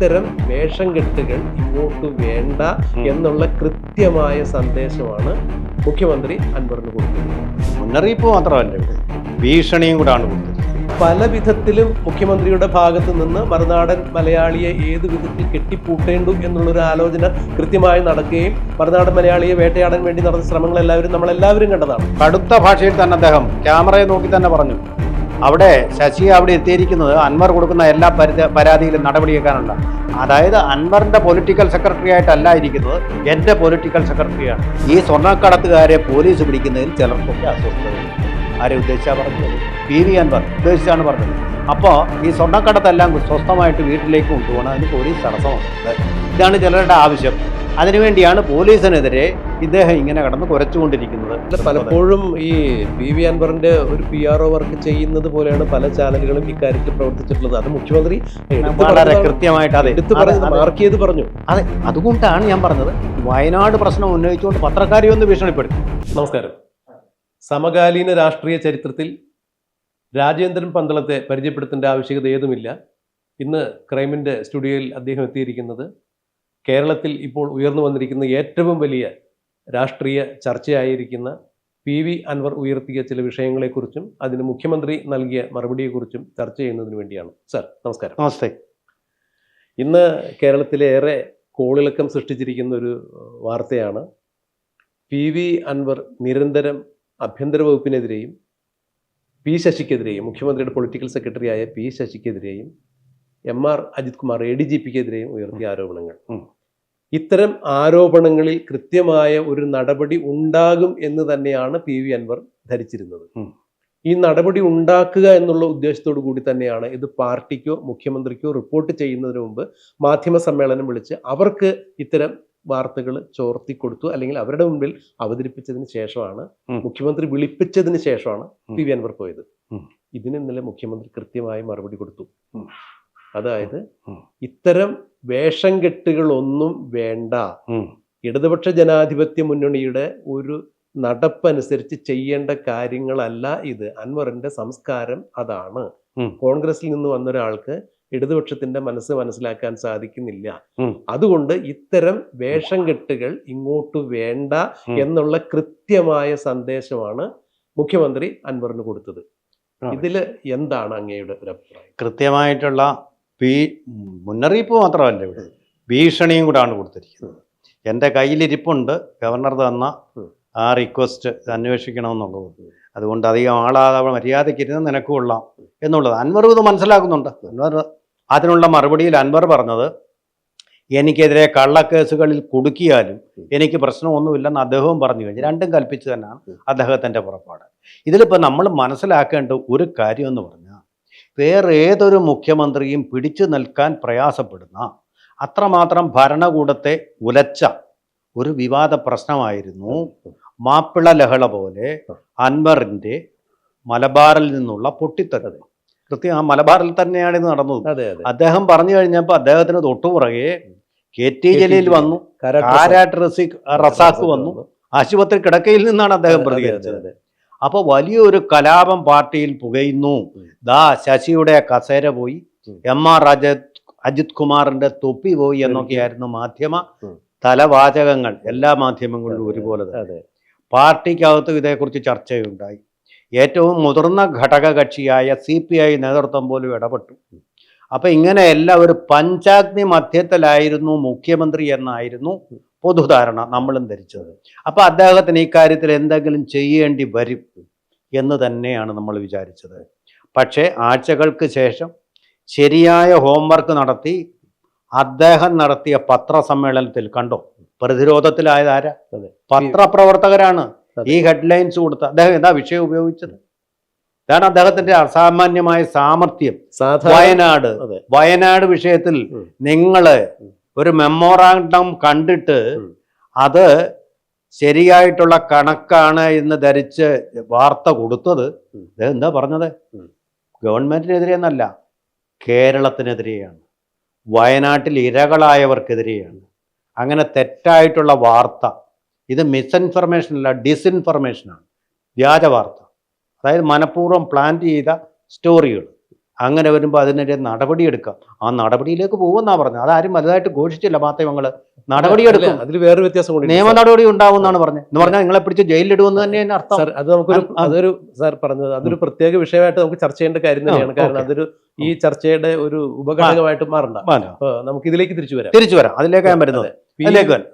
ഇത്തരം വേഷം കെട്ടുകൾ ഇങ്ങോട്ട് വേണ്ട എന്നുള്ള കൃത്യമായ സന്ദേശമാണ് മുഖ്യമന്ത്രി അൻവറിന് കൊടുത്തത് മുന്നറിയിപ്പ് മാത്രമല്ല ഭീഷണിയും കൂടാണ് കൊടുത്തത്. പല വിധത്തിലും മുഖ്യമന്ത്രിയുടെ ഭാഗത്ത് നിന്ന് മറുനാടൻ മലയാളിയെ ഏത് വിധത്തിൽ കെട്ടിപ്പൂട്ടേണ്ടു എന്നുള്ളൊരു ആലോചന കൃത്യമായി നടക്കുകയും മറുനാടൻ മലയാളിയെ വേട്ടയാടാൻ വേണ്ടി നടന്ന ശ്രമങ്ങൾ എല്ലാവരും നമ്മളെല്ലാവരും കണ്ടതാണ്. കടുത്ത ഭാഷയിൽ തന്നെ അദ്ദേഹം ക്യാമറയെ നോക്കി തന്നെ പറഞ്ഞു. അവിടെ ശശി അവിടെ എത്തിയിരിക്കുന്നത് അൻവർ കൊടുക്കുന്ന എല്ലാ പരിത- പരാതിയിലും നടപടിയെടുക്കാനുള്ള അതായത് അൻവറിന്റെ പൊളിറ്റിക്കൽ സെക്രട്ടറി ആയിട്ടല്ല ഇരിക്കുന്നത് എന്റെ പൊളിറ്റിക്കൽ സെക്രട്ടറിയാണ് ഈ സ്വർണക്കടത്തുകാരെ പോലീസ് പിടിക്കുന്നതിൽ ചിലർക്കൊക്കെ അസ്വസ്ഥതയുണ്ട് ആരെ ഉദ്ദേശിച്ചാ പറഞ്ഞത്? പി വി അൻവർ ഉദ്ദേശിച്ചാണ് പറഞ്ഞത്. അപ്പോൾ ഈ സ്വർണക്കടത്തെല്ലാം സ്വസ്ഥമായിട്ട് വീട്ടിലേക്ക് കൊണ്ടുപോകണം അതിന് പോലീസ് തടസ്സമാണ് ഇതാണ് ചിലരുടെ ആവശ്യം. അതിനുവേണ്ടിയാണ് പോലീസിനെതിരെ ഇദ്ദേഹം ഇങ്ങനെ കടന്ന് കുറച്ചുകൊണ്ടിരിക്കുന്നത് പലപ്പോഴും ഈ പി വി അൻവറിന്റെ ഒരു പി ആർ ഒ വർക്ക് ചെയ്യുന്നത് പോലെയാണ് പല ചാനലുകളും ഇക്കാര്യത്തിൽ പ്രവർത്തിച്ചിട്ടുള്ളത്. അത് മുഖ്യമന്ത്രി വളരെ. കൃത്യമായിട്ട് അതെ. എടുത്തു പറഞ്ഞത്. മാർക്ക് ചെയ്ത് പറഞ്ഞു. അതെ അതുകൊണ്ടാണ് ഞാൻ പറഞ്ഞത് വയനാട് പ്രശ്നം ഉന്നയിച്ചുകൊണ്ട് പത്രക്കാരെ ഒന്ന് ഭീഷണിപ്പെടുത്തി. നമസ്കാരം. സമകാലീന രാഷ്ട്രീയ ചരിത്രത്തിൽ രാജേന്ദ്രൻ പന്തളത്തെ പരിചയപ്പെടുത്തേണ്ട ആവശ്യകത ഏതുമില്ല. ഇന്ന് ക്രൈമിന്റെ സ്റ്റുഡിയോയിൽ അദ്ദേഹം എത്തിയിരിക്കുന്നത് കേരളത്തിൽ ഇപ്പോൾ ഉയർന്നു വന്നിരിക്കുന്ന ഏറ്റവും വലിയ രാഷ്ട്രീയ ചർച്ചയായിരിക്കുന്ന പി വി അൻവർ ഉയർത്തിയ ചില വിഷയങ്ങളെക്കുറിച്ചും അതിന് മുഖ്യമന്ത്രി നൽകിയ മറുപടിയെക്കുറിച്ചും ചർച്ച ചെയ്യുന്നതിന് വേണ്ടിയാണ്. സർ നമസ്കാരം. നമസ്തേ. ഇന്ന് കേരളത്തിലെ ഏറെ കോളിളക്കം സൃഷ്ടിച്ചിരിക്കുന്ന ഒരു വാർത്തയാണ് പി വി അൻവർ നിരന്തരം ആഭ്യന്തര വകുപ്പിനെതിരെയും പി ശശിക്കെതിരെയും മുഖ്യമന്ത്രിയുടെ പൊളിറ്റിക്കൽ സെക്രട്ടറിയായ P ശശിക്കെതിരെയും M R Ajith Kumar A D G പിക്കെതിരെയും ഉയർത്തിയ ആരോപണങ്ങൾ. ഇത്തരം ആരോപണങ്ങളിൽ കൃത്യമായ ഒരു നടപടി ഉണ്ടാകും എന്ന് തന്നെയാണ് പി വി അൻവർ ധരിച്ചിരുന്നത് ഈ നടപടി ഉണ്ടാക്കുക എന്നുള്ള ഉദ്ദേശത്തോടു കൂടി തന്നെയാണ് ഇത് പാർട്ടിക്കോ മുഖ്യമന്ത്രിക്കോ റിപ്പോർട്ട് ചെയ്യുന്നതിന് മുമ്പ് മാധ്യമ സമ്മേളനം വിളിച്ച് അവർക്ക് ഇത്തരം വാർത്തകൾ ചോർത്തി കൊടുത്തു അല്ലെങ്കിൽ അവരുടെ മുമ്പിൽ അവതരിപ്പിച്ചതിന് ശേഷമാണ് മുഖ്യമന്ത്രി വിളിപ്പിച്ചതിന് ശേഷമാണ്. പി വി അൻവർ പോയത്. ഇതിന് ഇന്നലെ മുഖ്യമന്ത്രി കൃത്യമായി മറുപടി കൊടുത്തു. അതായത് ഇത്തരം വേഷം കെട്ടുകളൊന്നും വേണ്ട ഇടതുപക്ഷ ജനാധിപത്യ മുന്നണിയുടെ ഒരു നടപ്പനുസരിച്ച് ചെയ്യേണ്ട കാര്യങ്ങളല്ല ഇത്. അൻവറിന്റെ സംസ്കാരം അതാണ്. കോൺഗ്രസിൽ നിന്ന് വന്ന ഒരാൾക്ക് ഇടതുപക്ഷത്തിന്റെ മനസ്സ് മനസ്സിലാക്കാൻ സാധിക്കുന്നില്ല. അതുകൊണ്ട് ഇത്തരം വേഷം കെട്ടുകൾ ഇങ്ങോട്ട് വേണ്ട എന്നുള്ള കൃത്യമായ സന്ദേശമാണ് മുഖ്യമന്ത്രി അൻവറിന് കൊടുത്തത്. ഇതിൽ എന്താണ് അങ്ങയുടെ ഒരു അഭിപ്രായം? കൃത്യമായിട്ടുള്ള ഭീ മുന്നറിയിപ്പ് മാത്രമല്ല ഇവിടെ. ഭീഷണിയും കൂടാണ് കൊടുത്തിരിക്കുന്നത്. എന്റെ കയ്യിലിരിപ്പുണ്ട്. ഗവർണർ തന്ന. ആ റിക്വസ്റ്റ് അന്വേഷിക്കണമെന്നുള്ളത്. അതുകൊണ്ട് അധികം ആളാതെ മര്യാദയ്ക്ക് ഇരുന്ന് നിനക്ക് കൊള്ളാം എന്നുള്ളത്. അൻവർ ഇത് മനസ്സിലാക്കുന്നുണ്ട്. അൻവർ അതിനുള്ള മറുപടിയിൽ അൻവർ പറഞ്ഞത് എനിക്കെതിരെ കള്ളക്കേസുകളിൽ കുടുക്കിയാലും എനിക്ക് പ്രശ്നമൊന്നുമില്ലെന്ന് അദ്ദേഹവും പറഞ്ഞു കഴിഞ്ഞു. രണ്ടും കൽപ്പിച്ചു തന്നെയാണ് അദ്ദേഹത്തിന്റെ പുറപ്പാട്. ഇതിലിപ്പോൾ നമ്മൾ മനസ്സിലാക്കേണ്ട ഒരു കാര്യം എന്ന് പറഞ്ഞാൽ വേറെ ഏതൊരു മുഖ്യമന്ത്രിയും പിടിച്ചു നിൽക്കാൻ പ്രയാസപ്പെടുന്ന അത്രമാത്രം ഭരണകൂടത്തെ ഉലച്ച ഒരു വിവാദ പ്രശ്നമായിരുന്നു മാപ്പിള ലഹള പോലെ അൻവറിന്റെ മലബാറിൽ നിന്നുള്ള പൊട്ടിത്തെറി. കൃത്യം ആ മലബാറിൽ തന്നെയാണ് ഇത് നടന്നത്. അദ്ദേഹം പറഞ്ഞു കഴിഞ്ഞപ്പോൾ അദ്ദേഹത്തിന് തൊട്ടുപുറകെ കെ ടി ജലീൽ വന്നു കാരാട്ട് റസിഖ് റസീഖ് വന്നു. ആശുപത്രി കിടക്കയിൽ നിന്നാണ് അദ്ദേഹം പ്രതികരിച്ചത്. അപ്പോൾ വലിയൊരു കലാപം പാർട്ടിയിൽ പുകയുന്നു. ദാ ശശിയുടെ കസേര പോയി. എം ആർ അജിത് അജിത് കുമാറിന്റെ തൊപ്പി പോയി എന്നൊക്കെയായിരുന്നു മാധ്യമ തലവാചകങ്ങൾ. എല്ലാ മാധ്യമങ്ങളിലും ഒരുപോലെ തന്നെ. പാർട്ടിക്കകത്ത് ഇതേക്കുറിച്ച് ചർച്ചയുണ്ടായി. ഏറ്റവും മുതിർന്ന ഘടക കക്ഷിയായ സി പി ഐ നേതൃത്വം പോലും ഇടപെട്ടു. അപ്പം ഇങ്ങനെ എല്ലാവരും പഞ്ചാഗ്നി മധ്യത്തിലായിരുന്നു മുഖ്യമന്ത്രി എന്നായിരുന്നു പൊതുധാരണ നമ്മളും ധരിച്ചത്. അപ്പോൾ അദ്ദേഹത്തിന് ഈ കാര്യത്തിൽ എന്തെങ്കിലും ചെയ്യേണ്ടി വരും എന്ന് തന്നെയാണ് നമ്മൾ വിചാരിച്ചത്. പക്ഷേ ആഴ്ചകൾക്ക് ശേഷം ശരിയായ ഹോംവർക്ക് നടത്തി അദ്ദേഹം നടത്തിയ പത്രസമ്മേളനത്തിൽ കണ്ടോ? പ്രതിരോധത്തിലായത് ആരാ പത്രപ്രവർത്തകരാണ്. ഈ ഹെഡ്ലൈൻസ് കൊടുത്ത അദ്ദേഹം എന്താ വിഷയം ഉപയോഗിച്ചത്? ഇതാണ് അദ്ദേഹത്തിന്റെ അസാമാന്യമായ സാമർഥ്യം. വയനാട്. വയനാട് വിഷയത്തിൽ. നിങ്ങൾ. ഒരു മെമ്മോറാണ്ടം കണ്ടിട്ട് അത് ശരിയായിട്ടുള്ള കണക്കാണ് എന്ന് ധരിച്ച് വാർത്ത കൊടുത്തത്. എന്താ പറഞ്ഞത്? ഗവൺമെന്റിനെതിരെയെന്നല്ല ഗവൺമെന്റിനെതിരെ എന്നല്ല കേരളത്തിനെതിരെയാണ്. വയനാട്ടിൽ ഇരകളായവർക്കെതിരെയാണ്. അങ്ങനെ തെറ്റായിട്ടുള്ള വാർത്ത. ഇത് മിസ്ഇൻഫർമേഷൻ അല്ല ഡിസ്ഇൻഫർമേഷനാണ് വ്യാജ വാർത്ത. അതായത് മനഃപൂർവം പ്ലാൻ ചെയ്ത സ്റ്റോറികൾ അങ്ങനെ വരുമ്പോൾ അതിനെതിരെ നടപടിയെടുക്കാം ആ നടപടിയിലേക്ക് പോകുമെന്നാ പറഞ്ഞത്. അതാരും വലുതായിട്ട് ഘോഷിച്ചില്ല മാധ്യമങ്ങൾ നടപടിയെടുക്കും അതിൽ വേറൊരു വ്യത്യാസം നിയമ നടപടി ഉണ്ടാവും എന്നാണ് പറഞ്ഞത്. എന്ന് പറഞ്ഞാൽ നിങ്ങളെ പിടിച്ച് ജയിലിലിടുമെന്ന് തന്നെ അർത്ഥം. സാർ അത് നമുക്കൊരു അത്- അത് അതൊരു സാർ പറഞ്ഞത് അതൊരു പ്രത്യേക വിഷയമായിട്ട് നമുക്ക് ചർച്ച ചെയ്യേണ്ട കാര്യം തന്നെയാണ്. കാരണം അതൊരു ഈ ചർച്ചയുടെ ഒരു ഉപഘടകമായിട്ട് മാറണ്ട. നമുക്ക് ഇതിലേക്ക് തിരിച്ചു വരാം. തിരിച്ചു വരാം. അതിലേക്ക് ഞാൻ വരുന്നത്.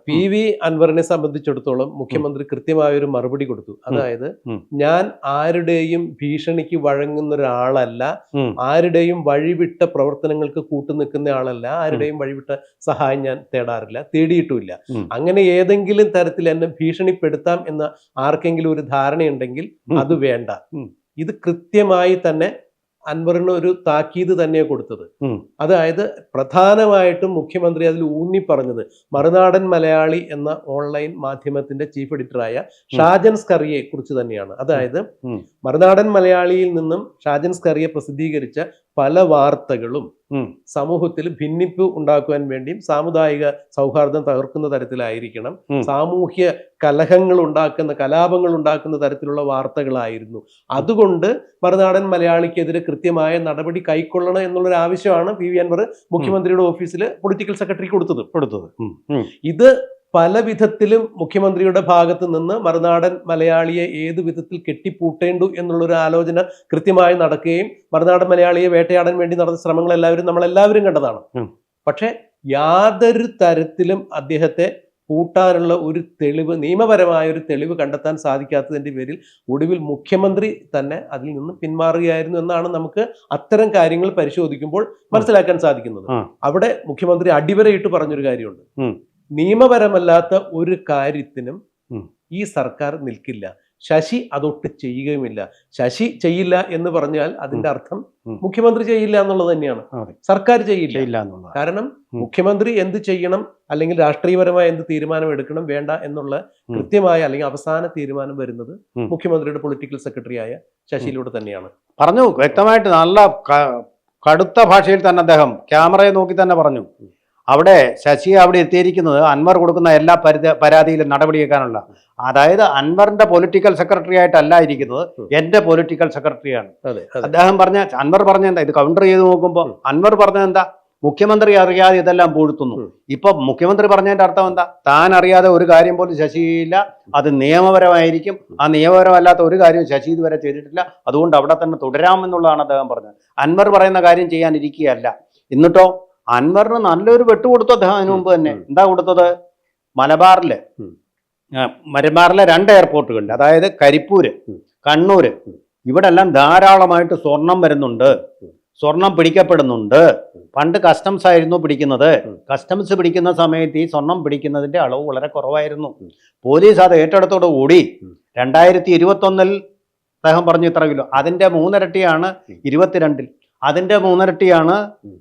പി-. വി അൻവറിനെ സംബന്ധിച്ചിടത്തോളം മുഖ്യമന്ത്രി കൃത്യമായ ഒരു മറുപടി കൊടുത്തു. അതായത് ഞാൻ ആരുടെയും ഭീഷണിക്ക് വഴങ്ങുന്ന ഒരാളല്ല ആരുടെയും വഴിവിട്ട പ്രവർത്തനങ്ങൾക്ക് കൂട്ടുനിൽക്കുന്ന ആളല്ല ആരുടെയും വഴിവിട്ട സഹായം ഞാൻ തേടാറില്ല തേടിയിട്ടുമില്ല. അങ്ങനെ ഏതെങ്കിലും തരത്തിൽ എന്നെ ഭീഷണിപ്പെടുത്താം എന്ന ആർക്കെങ്കിലും ഒരു ധാരണയുണ്ടെങ്കിൽ. അത് വേണ്ട. ഇത് കൃത്യമായി തന്നെ അൻവറിന് ഒരു താക്കീത് തന്നെയാണ് കൊടുത്തത്. അതായത് പ്രധാനമായിട്ടും മുഖ്യമന്ത്രി അതിൽ ഊന്നി പറഞ്ഞത് മറുനാടൻ മലയാളി എന്ന ഓൺലൈൻ മാധ്യമത്തിന്റെ ചീഫ് എഡിറ്ററായ ഷാജൻ സ്കറിയെ കുറിച്ച് തന്നെയാണ്. അതായത് മറുനാടൻ മലയാളിയിൽ നിന്നും ഷാജൻ സ്കറിയെ പ്രസിദ്ധീകരിച്ച പല വാർത്തകളും. സമൂഹത്തിൽ ഭിന്നിപ്പ് ഉണ്ടാക്കുവാൻ വേണ്ടിയും സാമുദായിക സൗഹാർദ്ദം തകർക്കുന്ന തരത്തിലായിരിക്കണം. സാമൂഹ്യ കലഹങ്ങൾ ഉണ്ടാക്കുന്ന കലാപങ്ങൾ ഉണ്ടാക്കുന്ന തരത്തിലുള്ള വാർത്തകളായിരുന്നു. അതുകൊണ്ട് മറുനാടൻ മലയാളിക്കെതിരെ കൃത്യമായ നടപടി കൈക്കൊള്ളണം എന്നുള്ളൊരു ആവശ്യമാണ് പി വി അൻവർ മുഖ്യമന്ത്രിയുടെ ഓഫീസിൽ പൊളിറ്റിക്കൽ സെക്രട്ടറി കൊടുത്തത്. കൊടുത്തത്. ഇത് പല വിധത്തിലും മുഖ്യമന്ത്രിയുടെ ഭാഗത്ത് നിന്ന് മറുനാടൻ മലയാളിയെ ഏത് വിധത്തിൽ കെട്ടിപ്പൂട്ടേണ്ടു എന്നുള്ളൊരു ആലോചന കൃത്യമായി നടക്കുകയും മറുനാടൻ മലയാളിയെ വേട്ടയാടാൻ വേണ്ടി നടന്ന ശ്രമങ്ങൾ എല്ലാവരും നമ്മളെല്ലാവരും കണ്ടതാണ്. ഉം. പക്ഷെ യാതൊരു തരത്തിലും അദ്ദേഹത്തെ പൂട്ടാനുള്ള ഒരു തെളിവ് നിയമപരമായ ഒരു തെളിവ് കണ്ടെത്താൻ സാധിക്കാത്തതിന്റെ പേരിൽ ഒടുവിൽ മുഖ്യമന്ത്രി തന്നെ അതിൽ നിന്ന് പിന്മാറുകയായിരുന്നു എന്നാണ് നമുക്ക് അത്തരം കാര്യങ്ങൾ പരിശോധിക്കുമ്പോൾ മനസ്സിലാക്കാൻ സാധിക്കുന്നത്. അവിടെ മുഖ്യമന്ത്രി അടിവരയിട്ട് പറഞ്ഞൊരു കാര്യമുണ്ട്. നിയമപരമല്ലാത്ത ഒരു കാര്യത്തിനും ഈ സർക്കാർ നിൽക്കില്ല. ശശി അതൊട്ട് ചെയ്യുകയുമില്ല. ശശി ചെയ്യില്ല എന്ന് പറഞ്ഞാൽ അതിന്റെ അർത്ഥം മുഖ്യമന്ത്രി ചെയ്യില്ല എന്നുള്ളത് തന്നെയാണ്. സർക്കാർ ചെയ്യില്ല. കാരണം മുഖ്യമന്ത്രി എന്ത് ചെയ്യണം അല്ലെങ്കിൽ രാഷ്ട്രീയപരമായ എന്ത് തീരുമാനം എടുക്കണം വേണ്ട എന്നുള്ള. കൃത്യമായ അല്ലെങ്കിൽ അവസാന തീരുമാനം വരുന്നത് മുഖ്യമന്ത്രിയുടെ പൊളിറ്റിക്കൽ സെക്രട്ടറി സെക്രട്ടറിയായ ശശിയിലൂടെ തന്നെയാണ്. പറഞ്ഞു വ്യക്തമായിട്ട് നല്ല കടുത്ത ഭാഷയിൽ തന്നെ അദ്ദേഹം ക്യാമറയെ നോക്കി തന്നെ പറഞ്ഞു. അവിടെ ശശി അവിടെ എത്തിയിരിക്കുന്നത് അൻവർ കൊടുക്കുന്ന എല്ലാ പരിധ പരാതിയിലും നടപടിയെടുക്കാനുള്ള അതായത് അൻവറിന്റെ പൊളിറ്റിക്കൽ സെക്രട്ടറി ആയിട്ടല്ല ഇരിക്കുന്നത് എന്റെ പൊളിറ്റിക്കൽ സെക്രട്ടറിയാണ് അദ്ദേഹം പറഞ്ഞ അൻവർ പറഞ്ഞ എന്താ? ഇത് കൗണ്ടർ ചെയ്ത് നോക്കുമ്പോൾ അൻവർ പറഞ്ഞത് എന്താ? മുഖ്യമന്ത്രി അറിയാതെ ഇതെല്ലാം പൂഴ്ത്തുന്നു. ഇപ്പൊ മുഖ്യമന്ത്രി പറഞ്ഞതിന്റെ അർത്ഥം എന്താ? താൻ അറിയാതെ ഒരു കാര്യം പോലും ശശിയില്ല. അത് നിയമപരമായിരിക്കും. ആ നിയമപരമല്ലാത്ത ഒരു കാര്യവും ശശി ഇതുവരെ ചെയ്തിട്ടില്ല. അതുകൊണ്ട് അവിടെ തന്നെ തുടരാമെന്നുള്ളതാണ് അദ്ദേഹം പറഞ്ഞത്. അൻവർ പറയുന്ന കാര്യം ചെയ്യാനിരിക്കുകയല്ല. എന്നിട്ടോ അൻവറിന് നല്ലൊരു വെട്ട് കൊടുത്തു അദ്ദേഹം അതിനു മുമ്പ് തന്നെ. എന്താ കൊടുത്തത്? മലബാറിൽ. മലബാറിലെ രണ്ട് എയർപോർട്ടുകളിൽ അതായത് കരിപ്പൂര്. കണ്ണൂര്. ഇവിടെ എല്ലാം ധാരാളമായിട്ട് സ്വർണം വരുന്നുണ്ട്. സ്വർണം പിടിക്കപ്പെടുന്നുണ്ട്. പണ്ട് കസ്റ്റംസ് ആയിരുന്നു പിടിക്കുന്നത്. കസ്റ്റംസ് പിടിക്കുന്ന സമയത്ത് ഈ സ്വർണം പിടിക്കുന്നതിന്റെ അളവ് വളരെ കുറവായിരുന്നു. പോലീസ് അത് ഏറ്റെടുത്തോടു കൂടി രണ്ടായിരത്തി ഇരുപത്തൊന്നിൽ അദ്ദേഹം പറഞ്ഞു ഇത്ര കിലോ. അതിന്റെ മൂന്നിരട്ടിയാണ്. ഇരുപത്തിരണ്ടിൽ. അതിന്റെ മൂന്നിരട്ടിയാണ്.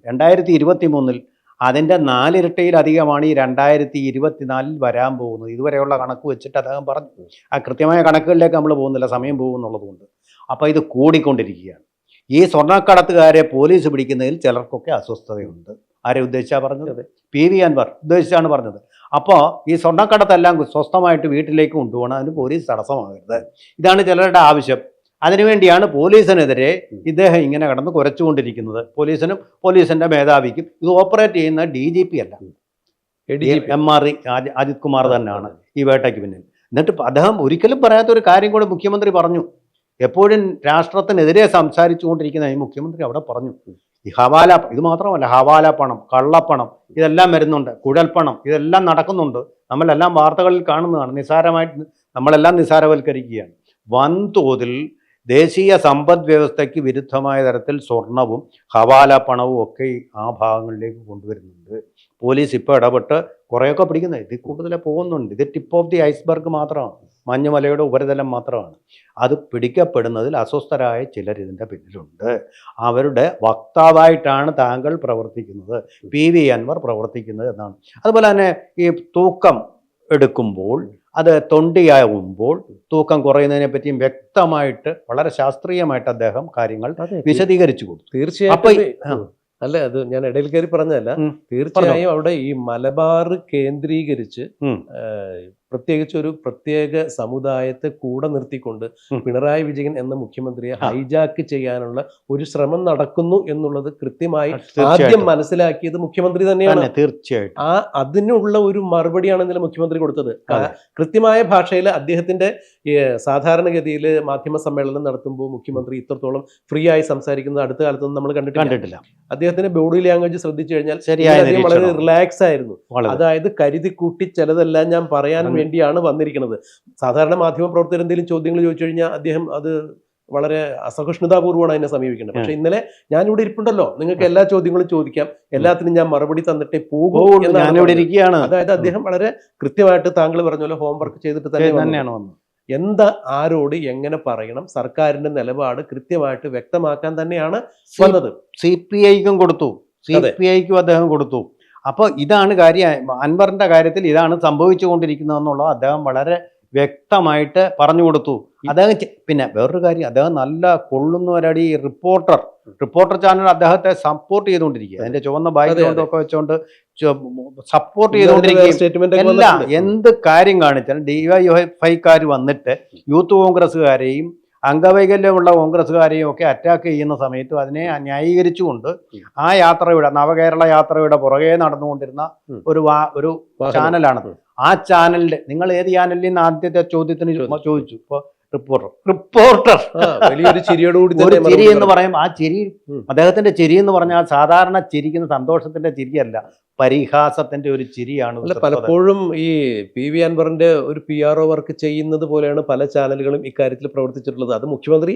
രണ്ടായിരത്തി ഇരുപത്തി മൂന്നിൽ അതിന്റെ നാലിരട്ടിയിലധികമാണ് ഈ രണ്ടായിരത്തി ഇരുപത്തിനാലിൽ വരാൻ പോകുന്നത്. ഇതുവരെയുള്ള കണക്ക് വെച്ചിട്ട് അദ്ദേഹം പറഞ്ഞു. ആ കൃത്യമായ കണക്കുകളിലേക്ക് നമ്മൾ പോകുന്നില്ല. സമയം പോകുന്നുള്ളതുകൊണ്ട്. അപ്പോൾ ഇത് കൂടിക്കൊണ്ടിരിക്കുകയാണ്. ഈ സ്വർണക്കടത്തുകാരെ പോലീസ് പിടിക്കുന്നതിൽ ചിലർക്കൊക്കെ അസ്വസ്ഥതയുണ്ട്. ആരെ ഉദ്ദേശിച്ചാ പറഞ്ഞത്? പി വി അൻവർ ഉദ്ദേശിച്ചാണ് പറഞ്ഞത്. അപ്പോൾ ഈ സ്വർണക്കടത്തെല്ലാം സ്വസ്ഥമായിട്ട് വീട്ടിലേക്ക് കൊണ്ടുപോകണം. അതിന് പോലീസ് തടസ്സമാകരുത്. ഇതാണ് ചിലരുടെ ആവശ്യം. അതിനുവേണ്ടിയാണ് പോലീസിനെതിരെ ഇദ്ദേഹം ഇങ്ങനെ കടന്ന് കുറച്ചുകൊണ്ടിരിക്കുന്നത് പോലീസിനും പോലീസിന്റെ മേധാവിക്കും ഇത് ഓപ്പറേറ്റ് ചെയ്യുന്ന ഡി ജി പി അല്ല. എം ആർ അജിത് കുമാർ തന്നെയാണ് ഈ വേട്ടയ്ക്ക് പിന്നിൽ. എന്നിട്ട് അദ്ദേഹം ഒരിക്കലും പറയാത്ത ഒരു കാര്യം കൂടെ മുഖ്യമന്ത്രി പറഞ്ഞു. എപ്പോഴും രാഷ്ട്രത്തിനെതിരെ സംസാരിച്ചുകൊണ്ടിരിക്കുന്ന ഈ മുഖ്യമന്ത്രി അവിടെ പറഞ്ഞു. ഈ ഹവാല ഇത് മാത്രമല്ല ഹവാല പണം കള്ളപ്പണം ഇതെല്ലാം വരുന്നുണ്ട് കുഴൽപ്പണം ഇതെല്ലാം നടക്കുന്നുണ്ട്. നമ്മളെല്ലാം വാർത്തകളിൽ കാണുന്നതാണ്. നിസാരമായിട്ട് നമ്മളെല്ലാം നിസാരവൽക്കരിക്കുകയാണ്. വൻതോതിൽ ദേശീയ സമ്പദ് വ്യവസ്ഥയ്ക്ക് വിരുദ്ധമായ തരത്തിൽ സ്വർണവും ഹവാല പണവും ഒക്കെ ആ ഭാഗങ്ങളിലേക്ക് കൊണ്ടുവരുന്നുണ്ട്. പോലീസ് ഇപ്പോൾ ഇടപെട്ട് കുറേയൊക്കെ പിടിക്കുന്നത് ഇതിൽ കൂടുതൽ പോകുന്നുണ്ട്. ഇത് ടിപ്പ് ഓഫ് ദി ഐസ്ബർഗ് മാത്രമാണ്. മഞ്ഞുമലയുടെ ഉപരിതലം മാത്രമാണ്. അത് പിടിക്കപ്പെടുന്നതിൽ അസ്വസ്ഥരായ ചിലർ ഇതിന്റെ പിന്നിലുണ്ട്. അവരുടെ വക്താവായിട്ടാണ് താങ്കൾ പ്രവർത്തിക്കുന്നത്. പി വി അൻവർ പ്രവർത്തിക്കുന്നത് എന്നാണ്. അതുപോലെ തന്നെ ഈ തൂക്കം എടുക്കുമ്പോൾ അത് തൊണ്ടിയാവുമ്പോൾ തൂക്കം കുറയുന്നതിനെ പറ്റിയും വ്യക്തമായിട്ട് വളരെ ശാസ്ത്രീയമായിട്ട് അദ്ദേഹം കാര്യങ്ങൾ വിശദീകരിച്ചു കൊടുത്തു. തീർച്ചയായും അല്ല അത് ഞാൻ ഇടയിൽ കയറി പറഞ്ഞതല്ല. തീർച്ചയായും അവിടെ ഈ മലബാർ കേന്ദ്രീകരിച്ച് പ്രത്യേകിച്ച് ഒരു പ്രത്യേക സമുദായത്തെ കൂടെ നിർത്തിക്കൊണ്ട് പിണറായി വിജയൻ എന്ന മുഖ്യമന്ത്രിയെ ഹൈജാക്ക് ചെയ്യാനുള്ള ഒരു ശ്രമം നടക്കുന്നു എന്നുള്ളത് കൃത്യമായി ആദ്യം മനസ്സിലാക്കിയത് മുഖ്യമന്ത്രി തന്നെയാണ്. തന്നെ തീർച്ചയായിട്ടും. ആ അതിനുള്ള ഒരു മറുപടിയാണ് ഇന്നലെ മുഖ്യമന്ത്രി കൊടുത്തത്. കൃത്യമായ ഭാഷയിൽ അദ്ദേഹത്തിന്റെ സാധാരണഗതിയിൽ മാധ്യമ സമ്മേളനം നടത്തുമ്പോൾ മുഖ്യമന്ത്രി ഇത്രത്തോളം ഫ്രീ ആയി സംസാരിക്കുന്നത് അടുത്ത കാലത്തൊന്നും നമ്മൾ കണ്ടിട്ടില്ല. അദ്ദേഹത്തിന്റെ ബോഡി ലാംഗ്വേജ് ശ്രദ്ധിച്ചു കഴിഞ്ഞാൽ വളരെ റിലാക്സ് ആയിരുന്നു. അതായത് കരുതി കൂട്ടി ചിലതെല്ലാം ഞാൻ പറയാൻ. വേണ്ടിയാണ് വന്നിരിക്കുന്നത്. സാധാരണ മാധ്യമ പ്രവർത്തകർ എന്തെങ്കിലും ചോദ്യങ്ങൾ ചോദിച്ചു കഴിഞ്ഞാൽ അദ്ദേഹം അത് വളരെ അസഹിഷ്ണുതാപൂർവമാണ് അതിനെ സമീപിക്കുന്നത് പക്ഷെ ഇന്നലെ ഞാനിവിടെ ഇരിപ്പുണ്ടല്ലോ. നിങ്ങൾക്ക് എല്ലാ ചോദ്യങ്ങളും ചോദിക്കാം. എല്ലാത്തിനും ഞാൻ മറുപടി തന്നിട്ടേ പോകൂ. ഇരിക്കുകയാണ്. അതായത് അദ്ദേഹം വളരെ കൃത്യമായിട്ട് താങ്കൾ പറഞ്ഞ പോലെ ഹോംവർക്ക് ചെയ്തിട്ട് തന്നെ. തന്നെയാണ് എന്താ ആരോട് എങ്ങനെ പറയണം? സർക്കാരിന്റെ നിലപാട് കൃത്യമായിട്ട് വ്യക്തമാക്കാൻ തന്നെയാണ് വന്നത്. സി പി ഐക്കും കൊടുത്തു. സി പി ഐക്കും അദ്ദേഹം കൊടുത്തു. അപ്പോൾ ഇതാണ് കാര്യം. അൻവറിന്റെ കാര്യത്തിൽ ഇതാണ് സംഭവിച്ചുകൊണ്ടിരിക്കുന്നതെന്നുള്ളത് അദ്ദേഹം വളരെ വ്യക്തമായിട്ട് പറഞ്ഞു കൊടുത്തു. അദ്ദേഹം പിന്നെ വേറൊരു കാര്യം. അദ്ദേഹം നല്ല കൊള്ളുന്നവരടി റിപ്പോർട്ടർ. റിപ്പോർട്ടർ ചാനൽ അദ്ദേഹത്തെ സപ്പോർട്ട് ചെയ്തുകൊണ്ടിരിക്കുക അതിന്റെ ചുവന്ന ബാക്ക്ഗ്രൗണ്ട് ഒക്കെ വെച്ചുകൊണ്ട് സപ്പോർട്ട് ചെയ്തുകൊണ്ടിരിക്കുകയും സ്റ്റേറ്റ്മെന്റ് എല്ലാ എന്ത് കാര്യം കാണിച്ചാലും ഡിവൈഎഫ്ഐക്കാർ വന്നിട്ട് യൂത്ത് കോൺഗ്രസ്സുകാരെയും അംഗവൈകല്യമുള്ള കോൺഗ്രസ്സുകാരെയും ഒക്കെ അറ്റാക്ക് ചെയ്യുന്ന സമയത്തും അതിനെ ന്യായീകരിച്ചുകൊണ്ട് ആ യാത്രയുടെ നവകേരള യാത്രയുടെ പുറകെ നടന്നുകൊണ്ടിരുന്ന ഒരു വാ ഒരു ചാനലാണത്. ആ ചാനലിന്റെ നിങ്ങൾ ഏത് ചാനലിൽ നിന്ന് ആദ്യത്തെ ചോദ്യത്തിന് ചോദിച്ചു? ഇപ്പൊ റിപ്പോർട്ടർ. റിപ്പോർട്ടർ. വലിയൊരു ചിരിയോടുകൂടി ഒരു തന്നെ ചിരി എന്ന് പറയും. ആ ചിരി അദ്ദേഹത്തിന്റെ ചിരി എന്ന് പറഞ്ഞാൽ സാധാരണ ചിരിക്കുന്ന സന്തോഷത്തിന്റെ ചിരിയല്ല പരിഹാസത്തിന്റെ ഒരു ചിരിയാണ് അല്ല പലപ്പോഴും ഈ പി വി അൻവറിന്റെ ഒരു പി ആർ ഒ വർക്ക് ചെയ്യുന്നത് പോലെയാണ് പല ചാനലുകളും ഇക്കാര്യത്തിൽ പ്രവർത്തിച്ചിട്ടുള്ളത്. അത് മുഖ്യമന്ത്രി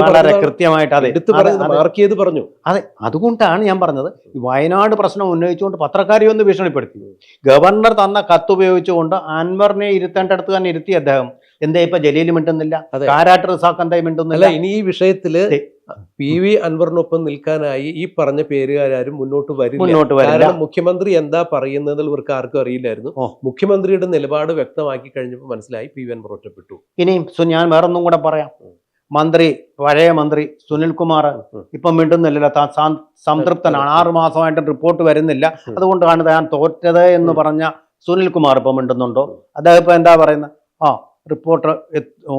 വളരെ. കൃത്യമായിട്ട് അതെ എടുത്തു മാർക്ക് ചെയ്ത് പറഞ്ഞു. അതെ അതുകൊണ്ടാണ് ഞാൻ പറഞ്ഞത് വയനാട് പ്രശ്നം ഉന്നയിച്ചുകൊണ്ട് പത്രക്കാരെ ഒന്ന് ഭീഷണിപ്പെടുത്തി. ഗവർണർ തന്ന കത്ത് ഉപയോഗിച്ചുകൊണ്ട് അൻവറിനെ ഇരുത്തേണ്ടടുത്ത് തന്നെ ഇരുത്തി അദ്ദേഹം. എന്താ ഇപ്പൊ ജലീൽ മിണ്ടുന്നില്ല. കാരാട്ട് റിസാഖ് എന്തായി മിണ്ടുന്നില്ല? ഇനി ഈ വിഷയത്തിൽ. പി വി അൻവറിനൊപ്പം നിൽക്കാനായി ഈ പറഞ്ഞ പേരുകാരും മുന്നോട്ട് വരും മുന്നോട്ട് കാരണം മുഖ്യമന്ത്രി എന്താ പറയുന്നത് ഇവർക്ക് ആർക്കും അറിയില്ലായിരുന്നു. മുഖ്യമന്ത്രിയുടെ നിലപാട് വ്യക്തമാക്കി കഴിഞ്ഞപ്പോൾ മനസ്സിലായി പി വി അൻവർ ഒറ്റപ്പെട്ടു. ഇനിയും ഞാൻ വേറൊന്നും കൂടെ പറയാം. മന്ത്രി പഴയ മന്ത്രി സുനിൽകുമാർ. ഇപ്പം മിണ്ടുന്നില്ലല്ലോ. താൻ സംതൃപ്തനാണ്. ആറു മാസമായിട്ട് റിപ്പോർട്ട് വരുന്നില്ല. അതുകൊണ്ടാണ് ഞാൻ തോറ്റത് എന്ന്. പറഞ്ഞ സുനിൽകുമാർ ഇപ്പം മിണ്ടുന്നുണ്ടോ? അദ്ദേഹം ഇപ്പൊ എന്താ പറയുന്നത്? ആ റിപ്പോർട്ട്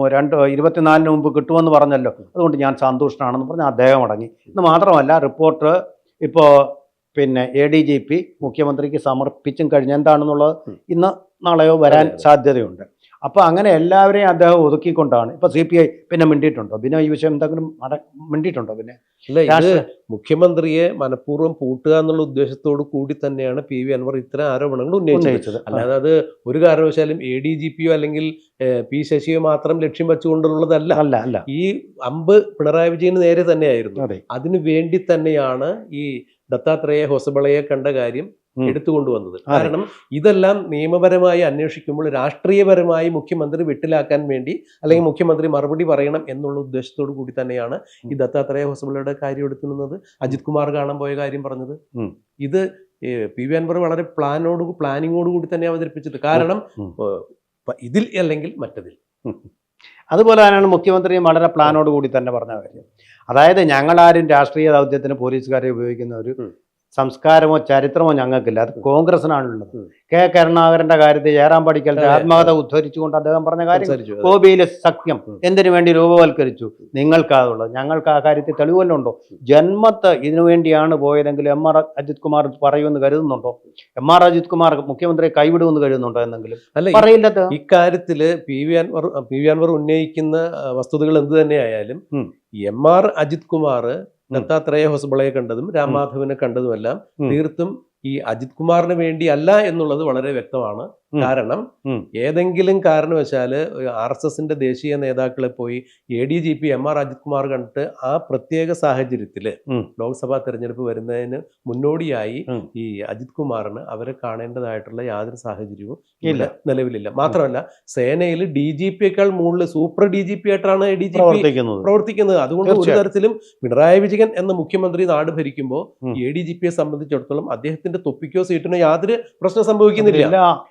രണ്ട് ഇരുപത്തിനാലിന് മുമ്പ് കിട്ടുമെന്ന് പറഞ്ഞല്ലോ അതുകൊണ്ട് ഞാൻ സന്തുഷ്ടനാണെന്ന് പറഞ്ഞ് അദ്ദേഹം അടങ്ങി ഇന്ന് മാത്രമല്ല റിപ്പോർട്ട് ഇപ്പോൾ പിന്നെ എ ഡി ജി പി മുഖ്യമന്ത്രിക്ക് സമർപ്പിച്ചും കഴിഞ്ഞ എന്താണെന്നുള്ളത്. ഇന്ന് നാളെയോ വരാൻ. സാധ്യതയുണ്ട് അപ്പോൾ അങ്ങനെ എല്ലാവരെയും അദ്ദേഹം ഒതുക്കിക്കൊണ്ടാണ്. ഇപ്പോൾ സി പി ഐ പിന്നെ മിണ്ടിയിട്ടുണ്ടോ? പിന്നെ ഈ വിഷയം എന്തെങ്കിലും മട മിണ്ടിയിട്ടുണ്ടോ പിന്നെ? അല്ല ഇത് മുഖ്യമന്ത്രിയെ മനഃപൂർവം പൂട്ടുക എന്നുള്ള ഉദ്ദേശത്തോട് കൂടി തന്നെയാണ് പി വി അൻവർ ഇത്തരം ആരോപണങ്ങൾ ഉന്നയിച്ചത്. അല്ലാതെ അത് ഒരു കാരണവശാലും എ ഡി ജി പിയോ അല്ലെങ്കിൽ പി ശശിയോ മാത്രം ലക്ഷ്യം വെച്ചുകൊണ്ടുള്ളതല്ല. അല്ല അല്ല. ഈ അമ്പ് പിണറായി വിജയന് നേരെ തന്നെയായിരുന്നു. അതെ. അതിനു വേണ്ടി തന്നെയാണ് ഈ ദത്താത്രേയ ഹൊസബളയെ കണ്ട കാര്യം. എടുത്തുകൊണ്ടുവന്നത്. വന്നത് കാരണം ഇതെല്ലാം നിയമപരമായി അന്വേഷിക്കുമ്പോൾ രാഷ്ട്രീയപരമായി മുഖ്യമന്ത്രി വിട്ടിലാക്കാൻ വേണ്ടി അല്ലെങ്കിൽ മുഖ്യമന്ത്രി മറുപടി പറയണം എന്നുള്ള ഉദ്ദേശത്തോടു കൂടി തന്നെയാണ് ഈ ദത്താത്രേയ ഹോസ്പിറ്റലുടെ കാര്യം എടുക്കുന്നത്. അജിത് കുമാർ കാണാൻ പോയ കാര്യം പറഞ്ഞത്. ഇത് പി വി അൻവർ വളരെ പ്ലാനോട് പ്ലാനിങ്ങോട് കൂടി തന്നെ അവതരിപ്പിച്ചത് കാരണം ഇതിൽ അല്ലെങ്കിൽ മറ്റതിൽ. അതുപോലെ തന്നെയാണ് മുഖ്യമന്ത്രിയും വളരെ പ്ലാനോട് കൂടി തന്നെ പറഞ്ഞ കാര്യം. അതായത് ഞങ്ങളാരും രാഷ്ട്രീയ ദൗത്യത്തിന് പോലീസുകാരെ ഉപയോഗിക്കുന്ന ഒരു. സംസ്കാരമോ ചരിത്രമോ ഞങ്ങൾക്കില്ല. അത് കോൺഗ്രസിനാണുള്ളത്. കെ കരുണാകരന്റെ കാര്യത്തിൽ ജയറാം പടിക്കലിന്റെ. ആത്മകഥ ഉദ്ധരിച്ചുകൊണ്ട് അദ്ദേഹം പറഞ്ഞ കാര്യം. ഗോപിയിലെ സഖ്യം എന്തിനു വേണ്ടി രൂപവൽക്കരിച്ചു? നിങ്ങൾക്കാതുള്ളത് ഞങ്ങൾക്ക് ആ കാര്യത്തിൽ തെളിവല്ലുണ്ടോ ജന്മത്ത് ഇതിനു വേണ്ടിയാണ് പോയതെങ്കിൽ എം ആർ അജിത് കുമാർ പറയുമെന്ന് കരുതുന്നുണ്ടോ? എം ആർ അജിത് കുമാർ മുഖ്യമന്ത്രിയെ കൈവിടുമെന്ന് കരുതുന്നുണ്ടോ എന്നെങ്കിലും? പറയില്ലത്. ഇക്കാര്യത്തിൽ P V Anvar P V Anvar ഉന്നയിക്കുന്ന വസ്തുതകൾ എന്ത് തന്നെയായാലും. എം ആർ അജിത് കുമാർ ദത്താത്രേയ ഹൊസബളയെ കണ്ടതും രാമാധവനെ കണ്ടതുമെല്ലാം. തീർത്തും ഈ അജിത് കുമാറിന് വേണ്ടി അല്ല എന്നുള്ളത് വളരെ വ്യക്തമാണ്. കാരണം. ഏതെങ്കിലും കാരണവശാൽ ആർ എസ് എസിന്റെ ദേശീയ നേതാക്കളെ പോയി A D G P M R Ajith Kumar കണ്ടിട്ട് ആ പ്രത്യേക സാഹചര്യത്തിൽ. ലോക്സഭാ തെരഞ്ഞെടുപ്പ് വരുന്നതിന് മുന്നോടിയായി ഈ അജിത് കുമാറിന് അവരെ കാണേണ്ടതായിട്ടുള്ള യാതൊരു സാഹചര്യവും ഇല്ല. നിലവിലില്ല. മാത്രമല്ല സേനയിൽ ഡി ജി പിയേക്കാൾ മുകളിൽ സൂപ്പർ ഡി ജി പി ആയിട്ടാണ് ഡി ജി പി പ്രവർത്തിക്കുന്നത്. അതുകൊണ്ട് ഒരു തരത്തിലും പിണറായി വിജയൻ എന്ന മുഖ്യമന്ത്രി നാട് ഭരിക്കുമ്പോൾ. എ ഡി ജി പിയെ സംബന്ധിച്ചിടത്തോളം അദ്ദേഹത്തിന്റെ തൊപ്പിക്കോ സീറ്റിനോ യാതൊരു പ്രശ്നം സംഭവിക്കുന്നില്ല.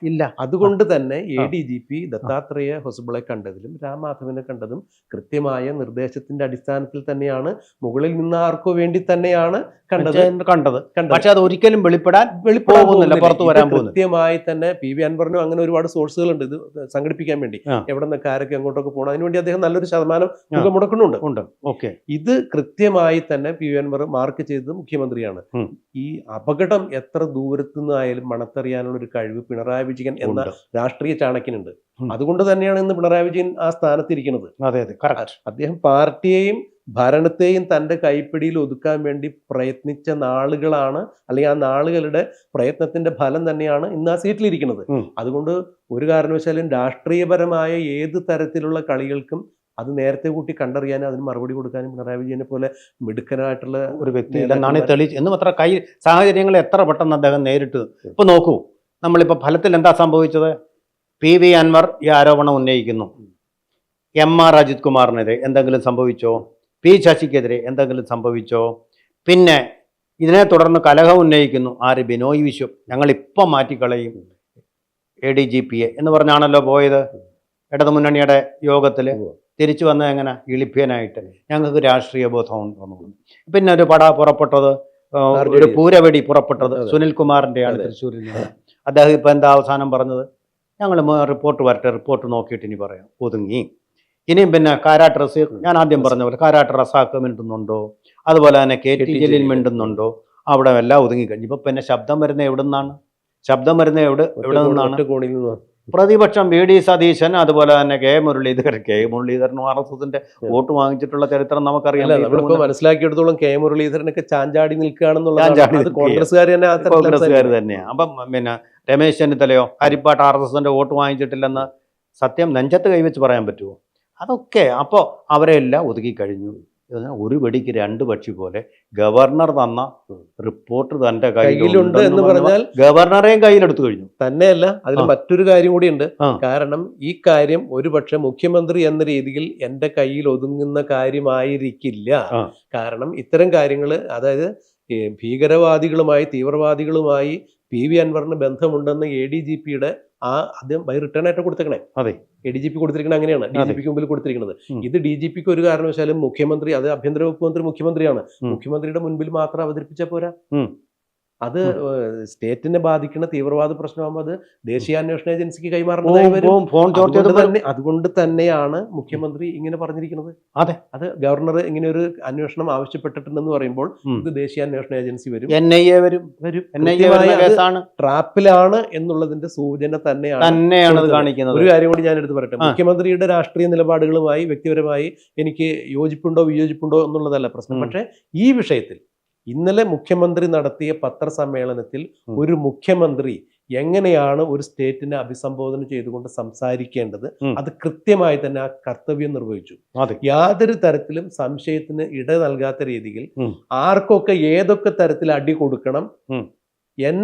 ഇല്ല. അതുകൊണ്ട് തന്നെ A. D G P Dattatreya Hosabale കണ്ടതിലും രാമാധവനെ കണ്ടതും കൃത്യമായ നിർദ്ദേശത്തിന്റെ അടിസ്ഥാനത്തിൽ തന്നെയാണ്. മുകളിൽ നിന്ന് ആർക്കോ വേണ്ടി തന്നെയാണ് കണ്ടത്. കണ്ടത്. പക്ഷെ അത് ഒരിക്കലും വെളിപ്പെടാൻ വെളിപ്പെടാൻ പോകുന്നില്ല, പോകുന്നില്ല. പുറത്ത് വരാൻ. കൃത്യമായി തന്നെ പി വി അൻവറിനും അങ്ങനെ ഒരുപാട് സോഴ്സുകളുണ്ട്. ഇത് സംഘടിപ്പിക്കാൻ വേണ്ടി. എവിടെ നിന്നൊക്കെ ആരൊക്കെ അങ്ങോട്ടൊക്കെ പോകണം. അതിനുവേണ്ടി അദ്ദേഹം നല്ലൊരു ശതമാനം. തുക മുടക്കുന്നുണ്ട്. ഉണ്ട്. ഓക്കെ. ഇത് കൃത്യമായി തന്നെ പി വി അൻവർ മാർക്ക് ചെയ്തത് മുഖ്യമന്ത്രിയാണ്. ഈ അപകടം എത്ര ദൂരത്തു നിന്നായാലും മണത്തറിയാനുള്ള ഒരു കഴിവ് പിണറായി വിജയൻ എന്ന ഉണ്ട്. രാഷ്ട്രീയ ചാണക്യനുണ്ട്. അതുകൊണ്ട് തന്നെയാണ് ഇന്ന് പിണറായി വിജയൻ ആ സ്ഥാനത്തിരിക്കുന്നത്. അതെ അതെ. അദ്ദേഹം പാർട്ടിയെയും ഭരണത്തെയും തന്റെ കൈപ്പിടിയിൽ ഒതുക്കാൻ വേണ്ടി പ്രയത്നിച്ച നാളുകളാണ് അല്ലെങ്കിൽ ആ നാളുകളുടെ പ്രയത്നത്തിന്റെ ഫലം തന്നെയാണ് ഇന്ന് ആ സീറ്റിലിരിക്കുന്നത്. ഇരിക്കുന്നത് അതുകൊണ്ട് ഒരു കാരണവശാലും രാഷ്ട്രീയപരമായ ഏത് തരത്തിലുള്ള കളികൾക്കും അത് നേരത്തെ കൂട്ടി കണ്ടറിയാനും അതിന് മറുപടി കൊടുക്കാനും പിണറായി വിജയനെ പോലെ മിടുക്കനായിട്ടുള്ള ഒരു വ്യക്തി എന്നാണ് തെളിയിച്ച് എന്ന് മാത്രം കൈ സാഹചര്യങ്ങൾ എത്ര പെട്ടെന്ന് അദ്ദേഹം നേരിട്ട്. ഇപ്പൊ നോക്കൂ നമ്മളിപ്പോ ഫലത്തിൽ എന്താ സംഭവിച്ചത്? പി വി അൻവർ ഈ ആരോപണം ഉന്നയിക്കുന്നു. എം ആർ അജിത് കുമാറിനെതിരെ എന്തെങ്കിലും സംഭവിച്ചോ? പി ശശിക്കെതിരെ എന്തെങ്കിലും സംഭവിച്ചോ? പിന്നെ ഇതിനെ തുടർന്ന് കലഹം ഉന്നയിക്കുന്നു ആര്? ബിനോയ് വിശ്വം. ഞങ്ങളിപ്പോൾ ഇപ്പം മാറ്റിക്കളയും A D G P A എന്ന് പറഞ്ഞാണല്ലോ പോയത്. ഇടതുമുന്നണിയുടെ യോഗത്തിൽ. തിരിച്ചു വന്നത് എങ്ങനെ? ഇളിഭ്യനായിട്ട് ഞങ്ങൾക്ക് രാഷ്ട്രീയ ബോധം തോന്നുന്നു പിന്നെ ഒരു പട പുറപ്പെട്ടത് ഒരു. പൂരവെടി പുറപ്പെട്ടത് അതെ. സുനിൽ കുമാറിന്റെയാണ് അതെ. തൃശ്ശൂരിൽ നിന്ന്. അദ്ദേഹം ഇപ്പോൾ എന്താ അവസാനം പറഞ്ഞത്? ഞങ്ങൾ റിപ്പോർട്ട് വരട്ടെ റിപ്പോർട്ട് നോക്കിയിട്ട് ഇനി പറയാം. ഒതുങ്ങി. ഇനിയും പിന്നെ കാരാട്ട് റസ് ഞാൻ ആദ്യം പറഞ്ഞ പോലെ കാരാട്ട് റസാക്ക് മിണ്ടുന്നുണ്ടോ? അതുപോലെ തന്നെ കെ ടി ജലീൽ മിണ്ടുന്നുണ്ടോ? അവിടെ എല്ലാം ഒതുങ്ങി കഴിഞ്ഞു. ഇപ്പൊ പിന്നെ ശബ്ദം വരുന്ന എവിടെ നിന്നാണ് ശബ്ദം വരുന്ന എവിടെ? എവിടെ നിന്നാണ് കോണിൽ നിന്ന് പ്രതിപക്ഷം വി ഡി സതീശൻ അതുപോലെ തന്നെ കെ മുരളീധരൻ. കെ മുരളീധരനും ആർ എസ് എസിന്റെ വോട്ട് വാങ്ങിച്ചിട്ടുള്ള ചരിത്രം നമുക്കറിയാം. നമ്മളിപ്പോ മനസ്സിലാക്കിയെടുത്തോളം കെ മുരളീധരനൊക്കെ ചാഞ്ചാടി നിൽക്കുകയാണെന്നുള്ള കോൺഗ്രസ്സുകാർ തന്നെ കോൺഗ്രസ്സുകാർ. തന്നെയാണ് അപ്പം പിന്നെ രമേശ് ചെന്നിത്തലയോ ഹരിപ്പാട്ട് ആർ എസ് എസിന്റെ വോട്ട് വാങ്ങിച്ചിട്ടില്ലെന്ന് സത്യം നെഞ്ചത്ത് കൈവച്ച് പറയാൻ പറ്റുമോ അതൊക്കെ അപ്പോൾ അവരെല്ലാം ഒതുക്കി കഴിഞ്ഞു. ഒരു വെടിക്ക് രണ്ട് പക്ഷി പോലെ ഗവർണർ തന്ന റിപ്പോർട്ട് തന്റെ കയ്യിലുണ്ട് എന്ന് പറഞ്ഞാൽ ഗവർണറെയും കയ്യിലെടുത്തു കഴിഞ്ഞു. തന്നെയല്ല അതിന് മറ്റൊരു കാര്യം കൂടിയുണ്ട്. കാരണം ഈ കാര്യം ഒരുപക്ഷെ മുഖ്യമന്ത്രി എന്ന രീതിയിൽ എന്റെ കയ്യിൽ ഒതുങ്ങുന്ന കാര്യമായിരിക്കില്ല. കാരണം ഇത്തരം കാര്യങ്ങൾ അതായത് ഭീകരവാദികളുമായി തീവ്രവാദികളുമായി പി വി അൻവറിന് ബന്ധമുണ്ടെന്ന് എ ഡി ജി പിയുടെ ആ അദ്ദേഹം ബൈ റിട്ടേൺ ആയിട്ട് കൊടുത്തേക്കണേ. അതെ. എ ഡി ജി പി കൊടുത്തിരിക്കുന്നത് അങ്ങനെയാണ്. D G. പിക്ക് മുമ്പിൽ കൊടുത്തിരിക്കുന്നത്. ഇത് ഡി ജി പിക്ക് ഒരു കാരണവശാലും മുഖ്യമന്ത്രി അത് ആഭ്യന്തര വകുപ്പ് മന്ത്രി മുഖ്യമന്ത്രിയാണ്. മുഖ്യമന്ത്രിയുടെ മുൻപിൽ മാത്രം അവതരിപ്പിച്ചാൽ പോരാ. അത് സ്റ്റേറ്റിനെ ബാധിക്കുന്ന തീവ്രവാദ പ്രശ്നമാകുമ്പോൾ അത് ദേശീയ അന്വേഷണ ഏജൻസിക്ക് കൈമാറേണ്ടതായി വരും. അതുകൊണ്ട്. തന്നെയാണ് മുഖ്യമന്ത്രി ഇങ്ങനെ പറഞ്ഞിരിക്കുന്നത്. അതെ. അത് ഗവർണർ ഇങ്ങനെ ഒരു അന്വേഷണം ആവശ്യപ്പെട്ടിട്ടുണ്ടെന്ന് പറയുമ്പോൾ ഇത് ദേശീയ അന്വേഷണ ഏജൻസി വരും. എൻ ഐ എ വരും. വരും. എൻ ഐ എ ട്രാപ്പിലാണ് എന്നുള്ളതിന്റെ സൂചന തന്നെയാണ് തന്നെയാണ് കാണിക്കുന്നത്. ഒരു കാര്യം കൂടി ഞാൻ എടുത്തു പറയട്ടെ. മുഖ്യമന്ത്രിയുടെ രാഷ്ട്രീയ നിലപാടുകളുമായി വ്യക്തിപരമായി എനിക്ക് യോജിപ്പുണ്ടോ വിയോജിപ്പുണ്ടോ എന്നുള്ളതല്ല പ്രശ്നം. പക്ഷേ ഈ വിഷയത്തിൽ ഇന്നലെ മുഖ്യമന്ത്രി നടത്തിയ പത്രസമ്മേളനത്തിൽ ഒരു മുഖ്യമന്ത്രി എങ്ങനെയാണ് ഒരു സ്റ്റേറ്റിനെ അഭിസംബോധന ചെയ്തുകൊണ്ട് സംസാരിക്കേണ്ടത്? അത് കൃത്യമായി തന്നെ ആ കർത്തവ്യം നിർവഹിച്ചു. യാതൊരു തരത്തിലും സംശയത്തിന് ഇട നൽകാത്ത രീതിയിൽ ആർക്കൊക്കെ ഏതൊക്കെ തരത്തിൽ അടി കൊടുക്കണം. എൻ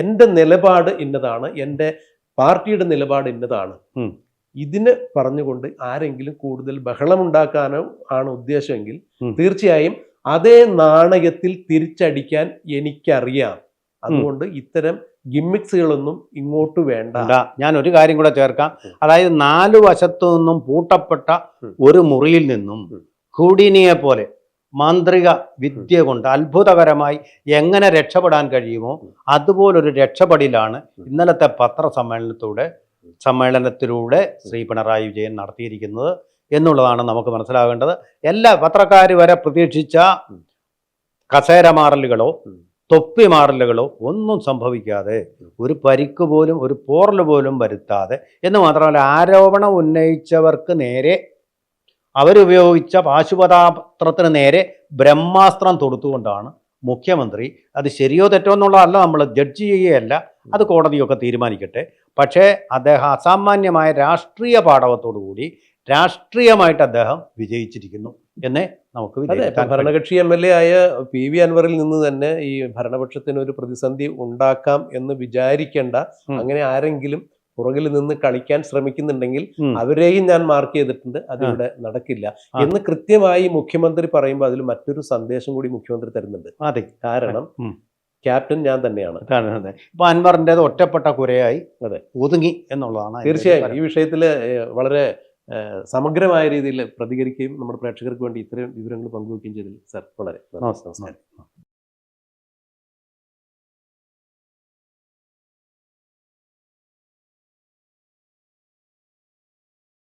എന്റെ നിലപാട് ഇന്നതാണ് എന്റെ പാർട്ടിയുടെ നിലപാട് ഇന്നതാണ്. ഇതിന് പറഞ്ഞുകൊണ്ട് ആരെങ്കിലും കൂടുതൽ ബഹളമുണ്ടാക്കാനോ ആണ് ഉദ്ദേശമെങ്കിൽ തീർച്ചയായും അതേ നാണയത്തിൽ തിരിച്ചടിക്കാൻ എനിക്കറിയാം. അതുകൊണ്ട് ഇത്തരം ഗിമ്മിക്സുകളൊന്നും ഇങ്ങോട്ട് വേണ്ട. ഞാൻ ഒരു കാര്യം കൂടെ ചേർക്കാം. അതായത് നാലു വശത്തു നിന്നും പൂട്ടപ്പെട്ട ഒരു മുറിയിൽ നിന്നും. ഹൂഡിനിയെ പോലെ മാന്ത്രിക വിദ്യ കൊണ്ട് അത്ഭുതകരമായി എങ്ങനെ രക്ഷപ്പെടാൻ കഴിയുമോ അതുപോലൊരു രക്ഷപ്പെടലാണ് ഇന്നലത്തെ പത്രസമ്മേളനത്തിലൂടെ സമ്മേളനത്തിലൂടെ ശ്രീ പിണറായി വിജയൻ നടത്തിയിരിക്കുന്നത് എന്നുള്ളതാണ് നമുക്ക് മനസ്സിലാകേണ്ടത്. എല്ലാ പത്രക്കാർ വരെ പ്രതീക്ഷിച്ച കസേര മാറലുകളോ തൊപ്പി മാറലുകളോ ഒന്നും സംഭവിക്കാതെ ഒരു പരിക്ക് പോലും ഒരു പോറൽ പോലും വരുത്താതെ എന്ന് മാത്രമല്ല ആരോപണം ഉന്നയിച്ചവർക്ക് നേരെ അവരുപയോഗിച്ച പാശുപതാപത്രത്തിന് നേരെ ബ്രഹ്മാസ്ത്രം തൊടുത്തുകൊണ്ടാണ് മുഖ്യമന്ത്രി അത് ശരിയോ തെറ്റോ എന്നുള്ളതല്ല നമ്മൾ ജഡ്ജ് ചെയ്യുകയല്ല അത് കോടതിയൊക്കെ തീരുമാനിക്കട്ടെ. പക്ഷേ അദ്ദേഹം അസാമാന്യമായ രാഷ്ട്രീയ പാഠവത്തോടു കൂടി രാഷ്ട്രീയമായിട്ട് അദ്ദേഹം വിജയിച്ചിരിക്കുന്നു എന്നേ നമുക്ക് അതെ ഭരണകക്ഷി എം എൽ എ ആയ പി വി അൻവറിൽ നിന്ന് തന്നെ ഈ ഭരണപക്ഷത്തിന് ഒരു പ്രതിസന്ധി ഉണ്ടാക്കാം എന്ന് വിചാരിക്കേണ്ട. അങ്ങനെ ആരെങ്കിലും പുറകിൽ നിന്ന് കളിക്കാൻ ശ്രമിക്കുന്നുണ്ടെങ്കിൽ അവരെയും ഞാൻ മാർക്ക് ചെയ്തിട്ടുണ്ട്. അതിവിടെ നടക്കില്ല. എന്ന് കൃത്യമായി മുഖ്യമന്ത്രി പറയുമ്പോൾ അതിൽ മറ്റൊരു സന്ദേശം കൂടി മുഖ്യമന്ത്രി തരുന്നുണ്ട്. അതെ. കാരണം ക്യാപ്റ്റൻ ഞാൻ തന്നെയാണ്. ഇപ്പൊ അൻവറിന്റെത് ഒറ്റപ്പെട്ട കുരയായി അതെ. ഒതുങ്ങി എന്നുള്ളതാണ് തീർച്ചയായും. ഈ വിഷയത്തിൽ വളരെ സമഗ്രമായ രീതിയിൽ പ്രതികരിക്കുകയും നമ്മുടെ പ്രേക്ഷകർക്ക് വേണ്ടി ഇത്രയും വിവരങ്ങൾ പങ്കുവെക്കുകയും ചെയ്തതിൽ സർ വളരെ നമസ്കാരം.